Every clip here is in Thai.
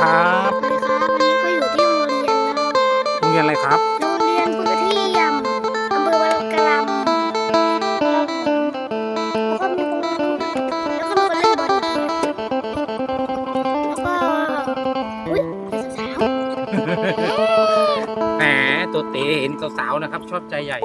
ครับสวัสดีครับวันนี้ก็อยู่ที่โรงเรียนนะครับโรงเรียนอะไรครับ โรงเรียนพุทธที่ยมอำเภอวานกะลำแล้วก็มีคนแล้วก็มีคนเล่นบอลแล้วก็อุ้ยสาวแหมตัวเต๋เห็นสาวๆนะครับ ชอบใจใหญ่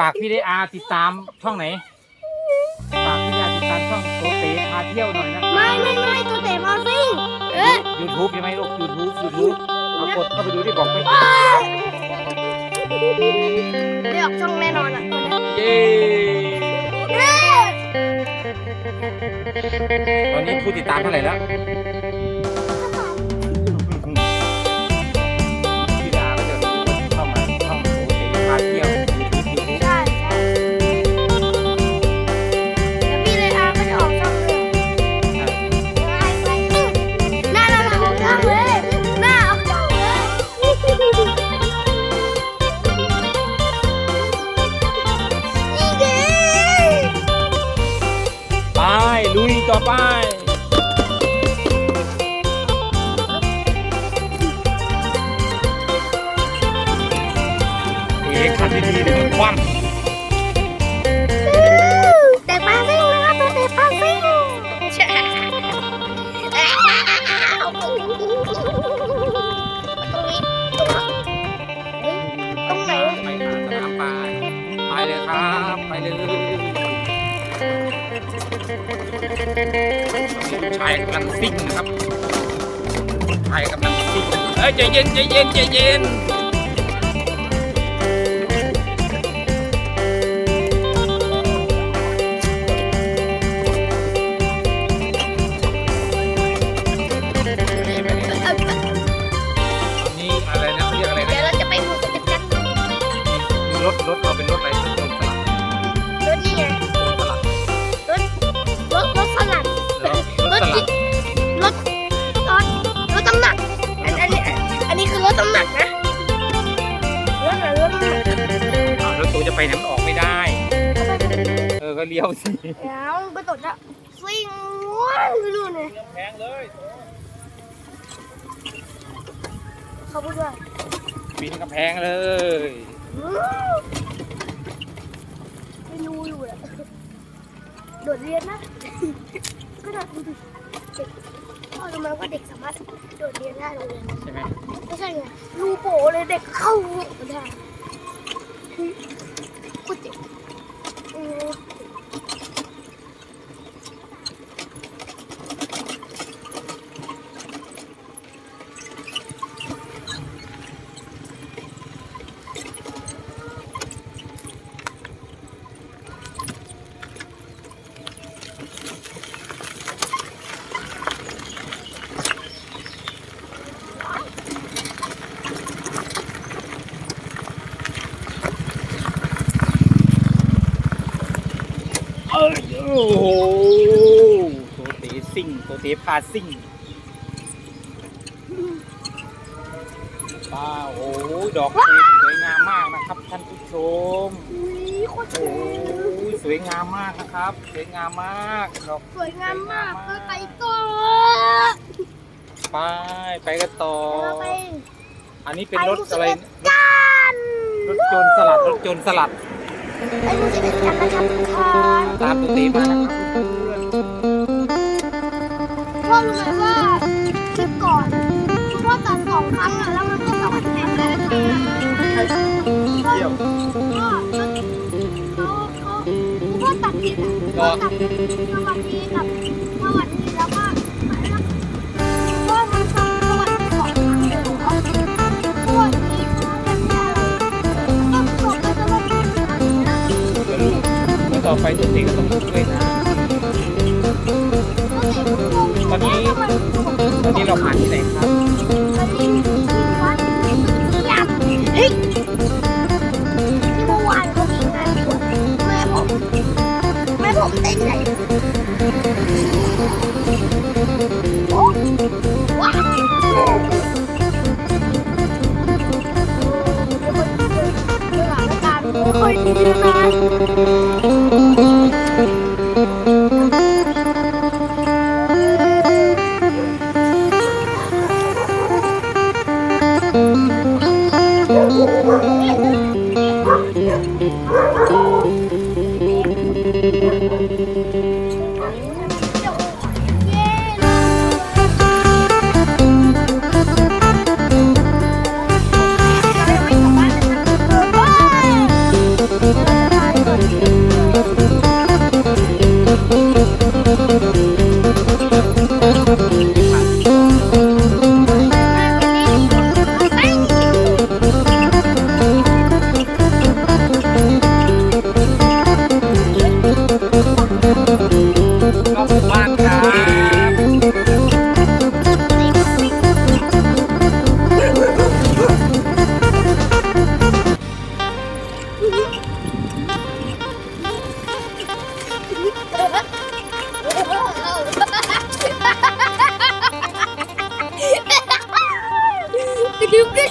ฝากพี่ไดอาติดตามช่องไหน ฝากพี่ไดอาติดตามช่องตัวเต๋พาเที่ยวหน่อยนะไม่ไม่ไม่ตัวเตะมาซิ่งเอ๊ะยูทูบใช่ไหมลูกยูทูบยูทูบเอากดเข้าไปดูที่บอกไปได้ออกช่องแน่นอนอะตัวเนี้ยเย้ตอนนี้ผู้ติดตามเท่าไหร่แล้วพี่ไดอาก็จะเข้ามาช่องตัวเต๋พาเที่ยวายกำลังซิ่งนะครับชายกำลังซิ่งเอ้ยใจเย็นใจเย็นใจเย็น ไปไหนมันออกไม่ได้ เออก็เลี้ยวสิแล้วไปตดละซิ่งว้าวไปดูเลยแพงเลยเขาพูดว่าปีนกำแพงเลยไม่รู้อยู่แหละโดดเรียนนะก็โดดดูดิเด็กพ่อรู้ไหมว่าเด็กสามารถโดดเรียนได้โรงเรียนใช่ไหมไม่ใช่ไงรูโปเลยเด็กเข้าไม่ได้กูเจ็บเออ เอ้ยโอ้โหตัวเตะซิ่งตัวเตะพา ซิ่งว้าวโอ้โหดอกคูสวยงามมากนะครับ ท่านผู้ชมอุ้ยโคตรสโอ้วยยสวยงามมากนะครับ สวยงามมากดอกสวยงามมากก็ไปก่อนไปไปกันต่อแล้วไปอันนี้เป็นรถอะไรกันรถยนต์สลัดรถยนต์สลัด ไปดูสิเป็นกันนะครับทุกคน ตามตัวเตะมานะครับเพื่อนพ่อ รู้เลยว่าคลิปก่อนคุณพ่อตัดสองครั้งอะแล้วมันก็สองแผ่นแล้วก็เที่ยวก็เขาพ่อตัดผิดอะพ่อตัดสวัสดีกับสวัสดีแล้วก็พ่อมันสวัสดีสองครั้งเลยเหรอสวัสดีแล้วลูกต่อไปเด็ก็ต้องลูกเลยนะ ไม่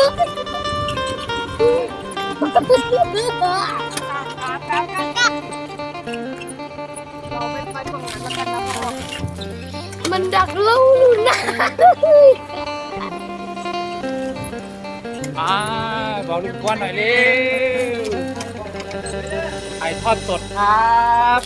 ดึ๊บกระดึ๊บมันดักเราอยู่นะอ่าบอกลูกกวนหน่อยเร็วไอทอดสดครับ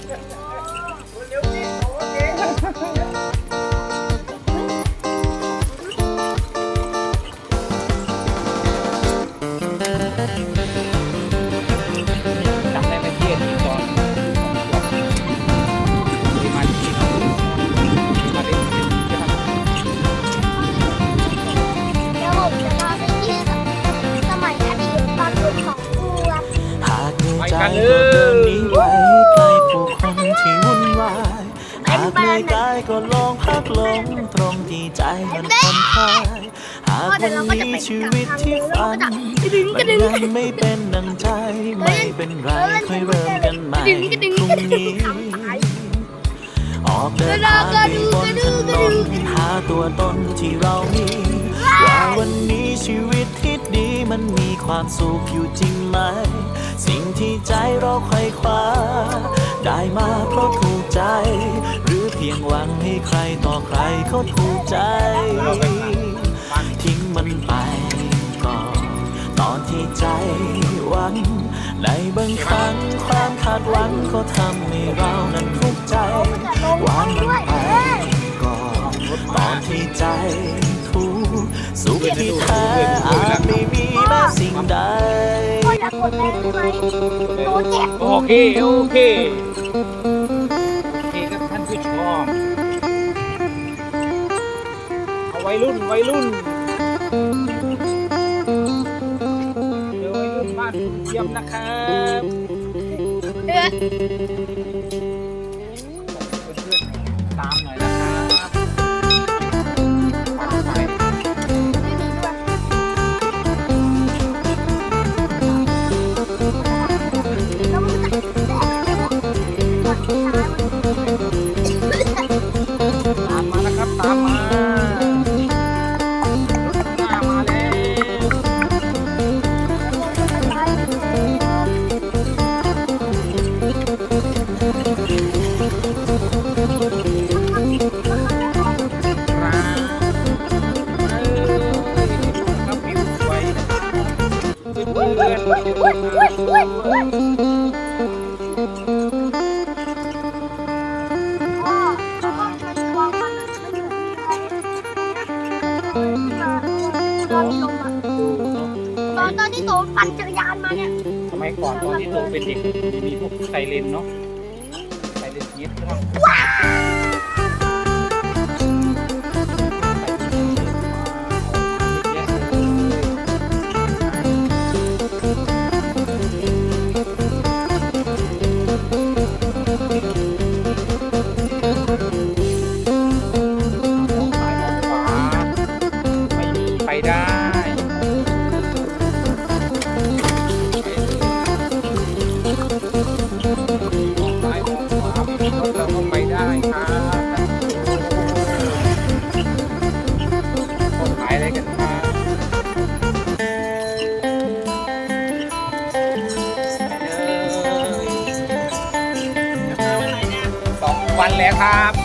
วันนี้ชีวิตที่ฝันกระดึงกมัระนดึงยังไม่เป็นดังใจไม่เป็นไรค่อยเริ่มกันใหม่พรุ่งนี้ออกเดินทางไปบนถนนหาตัวตนที่เรามีว่าวันนี้ชีวิตที่ดีมันมีความสุขอยู่จริงไหม สิ่งที่ใจเราใครคว้า ได้มาเพราะถูกใจ หรือเพียงหวังให้ใครต่อใครเขาถูกใจทิ้ง มันไปก่อนตอนที่ใจหวัง ในบางครั้งความคาดหวังก็ทำให้เรานั้นทุกข์ใจหวางมันไปก่อนตอนที่ใจทุกข์สุขที่แท้อาจไม่มีแม้สิ่งใดพ่ออยากกดได้ไหมหนูเจ็บ โอเค โอเค โอเคครับท่านผู้ชมเอาวัยรุ่นวัยรุ่น นะครับ ๆดูเนาะตอนตอนที่โตปั่นจักรยานมาเนี่ยสมัยก่อนตอนที่โตเป็นเด็กมีพวกไซเรนเนาะไซเรนยิปใช่ไหม วันแล้วครับ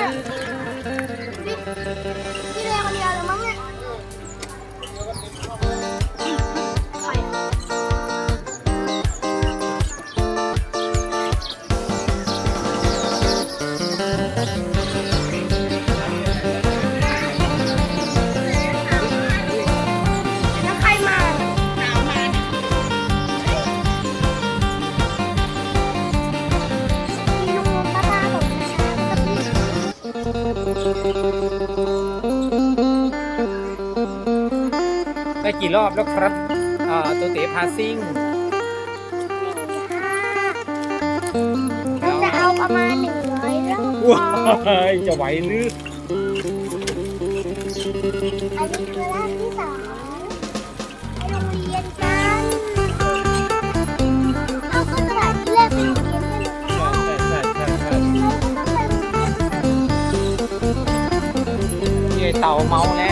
อ รอบแล้วครับอ่าตัวเต๋พาซิ่งเราจะเอาประมาณหนึ่งร้อยรอบว้ายจะไหวหรืออันนี้คือรอบที่สองไปโรงเรียนกันเอาก็สถานที่แรกไปโรงเรียนกันนะใช่ใช่ใช่ใช่ต้องไปโรงเรียนกันนี่ไอ้เต่าเมาแล้ว